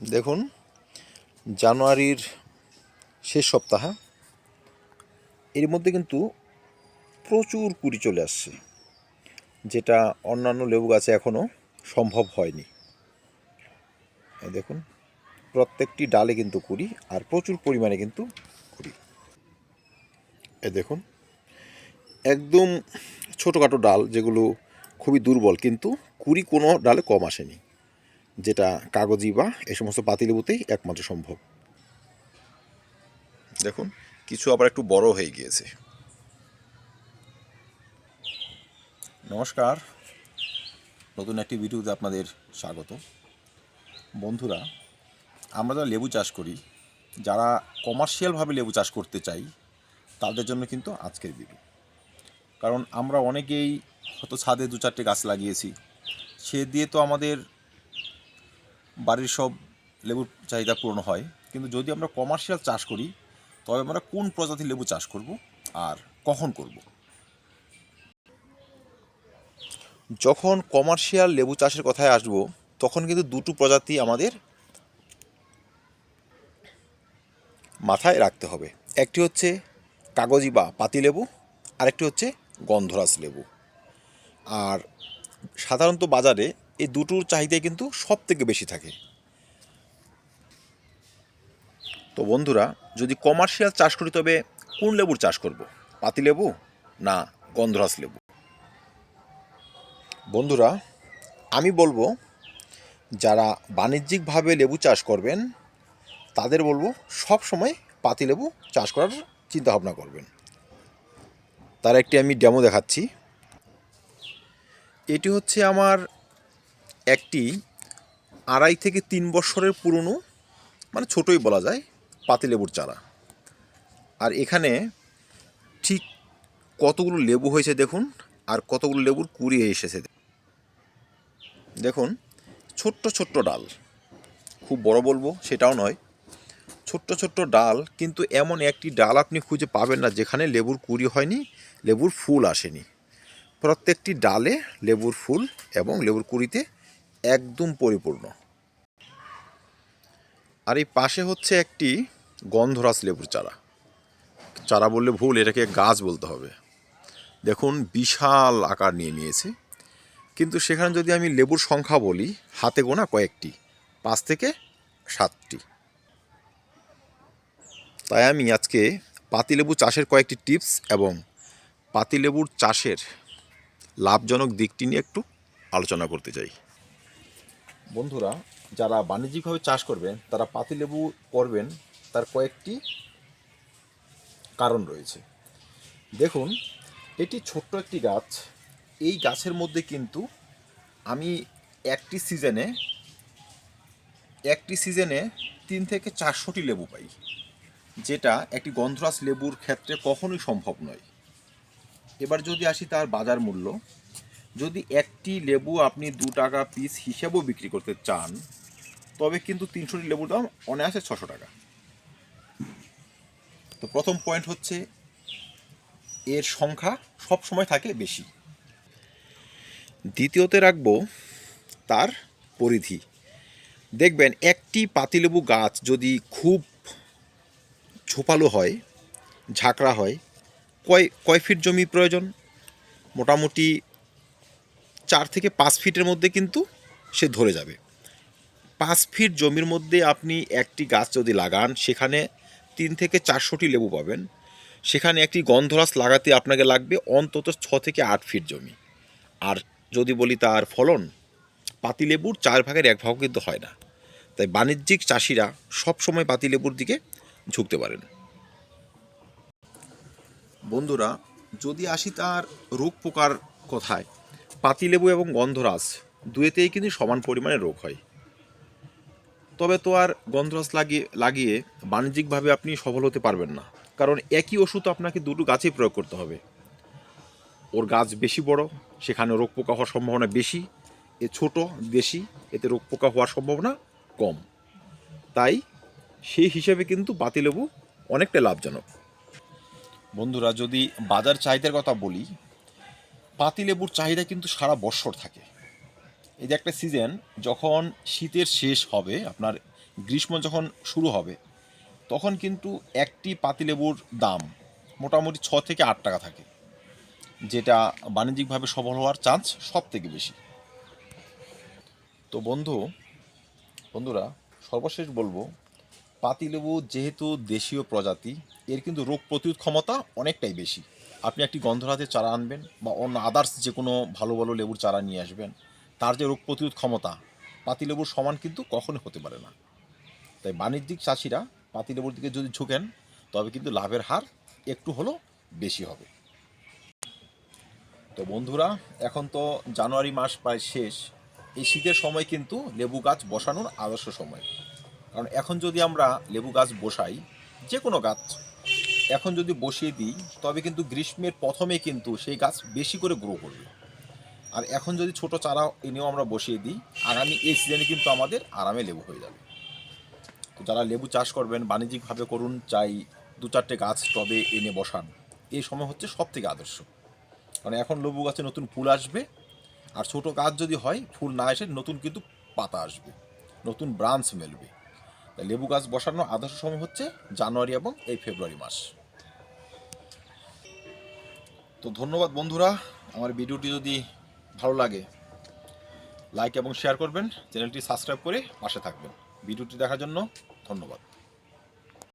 দেখুন, জানুয়ারির শেষ সপ্তাহ, এর মধ্যে কিন্তু প্রচুর কুড়ি চলে আসছে, যেটা অন্যান্য লেবু গাছে এখনও সম্ভব হয়নি। দেখুন, প্রত্যেকটি ডালে কিন্তু কুড়ি, আর প্রচুর পরিমাণে কিন্তু কুড়ি। এ দেখুন, একদম ছোটোখাটো ডাল যেগুলো খুবই দুর্বল, কিন্তু কুড়ি কোনো ডালে কম আসেনি। যেটা কাগজি বা এই সমস্ত পাতিলেবুতেই একমাত্র সম্ভব। দেখুন, কিছু আবার একটু বড় হয়ে গিয়েছে। নমস্কার। নতুন একটি ভিডিওতে আপনাদের স্বাগত। বন্ধুরা, আমরা যারা লেবু চাষ করি, যারা কমার্শিয়ালভাবে লেবু চাষ করতে চাই, তাদের জন্য কিন্তু আজকের ভিডিও। কারণ আমরা অনেকেই হয়তো ছাদে দু চারটে গাছ লাগিয়েছি। সে দিয়ে তো আমাদের বাড়ির সব লেবুর চাহিদা পূরণ হয়। কিন্তু যদি আমরা কমার্শিয়াল চাষ করি, তবে আমরা কোন প্রজাতির লেবু চাষ করব আর কখন করব? যখন কমার্শিয়াল লেবু চাষের কথায় আসব, তখন কিন্তু দুটো প্রজাতি আমাদের মাথায় রাখতে হবে। একটি হচ্ছে কাগজি বা পাতি পাতিলেবু আরেকটি হচ্ছে গন্ধরাজ লেবু। আর সাধারণত বাজারে এই দুটোর চাহিদাই কিন্তু সব থেকে বেশি থাকে। তো বন্ধুরা, যদি কমার্শিয়াল চাষ করি, তবে কোন লেবুর চাষ করব? পাতিলেবু না গন্ধরাজ লেবু? বন্ধুরা, আমি বলব, যারা বাণিজ্যিকভাবে লেবু চাষ করবেন, তাদের বলব, সব সময় পাতিলেবু চাষ করার চিন্তা ভাবনা করবেন। তার একটি আমি ডেমো দেখাচ্ছি। এটি হচ্ছে আমার একটি আড়াই থেকে তিন বছরের পুরনো মানে ছোটই বলা যায়, পাতিলেবুর চারা। আর এখানে ঠিক কতগুলো লেবু হয়েছে দেখুন, আর কতগুলো লেবুর কুড়ি এসেছে। দেখুন, ছোট্ট ছোট্ট ডাল। খুব বড় বলব, সেটাও নয়। ছোট্ট ছোট্ট ডাল, কিন্তু এমন একটি ডাল আপনি খুঁজে পাবেন না, যেখানে লেবুর কুড়ি হয়নি, লেবুর ফুল আসেনি। প্রত্যেকটি ডালে লেবুর ফুল এবং লেবুর কুড়িতে একদম পরিপূর্ণ। আর এই পাশে হচ্ছে একটি গন্ধরাজ লেবুর চারা। চারা বললে ভুল, এটাকে গাছ বলতে হবে। দেখুন, বিশাল আকার নিয়ে নিয়েছে। কিন্তু সেখানে যদি আমি লেবুর সংখ্যা বলি, হাতে গোনা কয়েকটি, পাঁচ থেকে সাতটি। তাই আমি আজকে পাতিলেবু চাষের কয়েকটি টিপস এবং পাতিলেবুর চাষের লাভজনক দিকটি নিয়ে একটু আলোচনা করতে চাই। বন্ধুরা, যারা বাণিজ্যিকভাবে চাষ করবেন, তারা পাতিলেবু করবেন, তার কয়েকটি কারণ রয়েছে। দেখুন, এটি ছোট্ট একটি গাছ। এই গাছের মধ্যে কিন্তু আমি একটি সিজনে একটি সিজনে তিন থেকে চারশোটি লেবু পাই, যেটা একটি গন্ধরাজ লেবুর ক্ষেত্রে কখনোই সম্ভব নয়। এবার যদি আসি তার বাজার মূল্য যদি একটি লেবু আপনি দু টাকা পিস হিসেবেও বিক্রি করতে চান, তবে কিন্তু তিনশোটি লেবুর দাম অনায়াসে ছশো টাকা। তো প্রথম পয়েন্ট হচ্ছে, এর সংখ্যা সব সময় থাকে বেশি। দ্বিতীয়তে রাখব তার পরিধি। দেখবেন একটি পাতিলেবু গাছ যদি খুব ছোপালো হয়, ঝাঁকড়া হয়, কয় কয় ফিট জমি প্রয়োজন? মোটামুটি চার থেকে পাঁচ ফিটের মধ্যে কিন্তু সে ধরে যাবে। পাঁচ ফিট জমির মধ্যে আপনি একটি গাছ যদি লাগান, সেখানে তিন থেকে চারশোটি লেবু পাবেন। সেখানে একটি গন্ধরাস লাগাতে আপনাকে লাগবে অন্তত ছ থেকে আট ফিট জমি। আর যদি বলি তার ফলন পাতিলেবুর চার ভাগের এক ভাগ কিন্তু হয় না। তাই বাণিজ্যিক চাষিরা সবসময় পাতিলেবুর দিকে ঝুঁকতে পারেন। বন্ধুরা, যদি আসি তার রোগ পোকার কথায় পাতিলেবু এবং গন্ধরাজ দুয়েতেই কিন্তু সমান পরিমাণে রোগ হয়। তবে তো আর গন্ধরাজ লাগিয়ে লাগিয়ে বাণিজ্যিকভাবে আপনি সফল হতে পারবেন না, কারণ একই ওষুধ আপনাকে দুটো গাছেই প্রয়োগ করতে হবে। ওর গাছ বেশি বড়, সেখানে রোগ পোকা হওয়ার সম্ভাবনা বেশি, এ ছোট, দেশি, এতে রোগ পোকা হওয়ার সম্ভাবনা কম। তাই সেই হিসেবে কিন্তু পাতিলেবু অনেকটা লাভজনক। বন্ধুরা, যদি বাজার চাহিদার কথা বলি পাতিলেবুর চাহিদা কিন্তু সারা বৎসর থাকে। এই যে একটা সিজন যখন শীতের শেষ হবে, আপনার গ্রীষ্ম যখন শুরু হবে, তখন কিন্তু একটি পাতিলেবুর দাম মোটামুটি ছ থেকে আট টাকা থাকে, যেটা বাণিজ্যিকভাবে সফল হওয়ার চান্স সব থেকে বেশি। তো বন্ধু, বন্ধুরা, সর্বশেষ বলব পাতিলেবু যেহেতু দেশীয় প্রজাতি, এর কিন্তু রোগ প্রতিরোধ ক্ষমতা অনেকটাই বেশি। আপনি একটি গন্ধরাজের চারা আনবেন বা অন্য আদার্স যে কোনো ভালো ভালো লেবুর চারা নিয়ে আসবেন, তার যে রোগ প্রতিরোধ ক্ষমতা, পাতিলেবুর সমান কিন্তু কখনোই হতে পারে না। তাই বাণিজ্যিক চাষিরা পাতিলেবুর দিকে যদি ঝুঁকেন, তবে কিন্তু লাভের হার একটু হলেও বেশি হবে। তো বন্ধুরা, এখন তো জানুয়ারি মাস প্রায় শেষ। এই শীতের সময় কিন্তু লেবু গাছ বসানোর আদর্শ সময়। কারণ এখন যদি আমরা লেবু গাছ বসাই যে কোনো গাছ, এখন যদি বসিয়ে দিই, তবে কিন্তু গ্রীষ্মের প্রথমে কিন্তু সেই গাছ বেশি করে গ্রো করবে। আর এখন যদি ছোট চারা এনেও আমরা বসিয়ে দিই, আগামী এই সিজনে কিন্তু আমাদের আরামে লেবু হয়ে যাবে। তো যারা লেবু চাষ করবেন, বাণিজ্যিকভাবে করুন, চাই দু চারটে গাছ টবে এনে বসান, এই সময় হচ্ছে সব থেকে আদর্শ। কারণ এখন লেবু গাছে নতুন ফুল আসবে, আর ছোট গাছ যদি হয়, ফুল না এসে নতুন কিন্তু পাতা আসবে, নতুন ব্রাঞ্চ মেলবে। লেবু গাছ বসানোর আদর্শ সময় হচ্ছে জানুয়ারি এবং এই ফেব্রুয়ারি মাস। তো ধন্যবাদ বন্ধুরা, আমার ভিডিওটি যদি ভালো লাগে, লাইক এবং শেয়ার করবেন, চ্যানেলটি সাবস্ক্রাইব করে পাশে থাকবেন। ভিডিওটি দেখার জন্য ধন্যবাদ।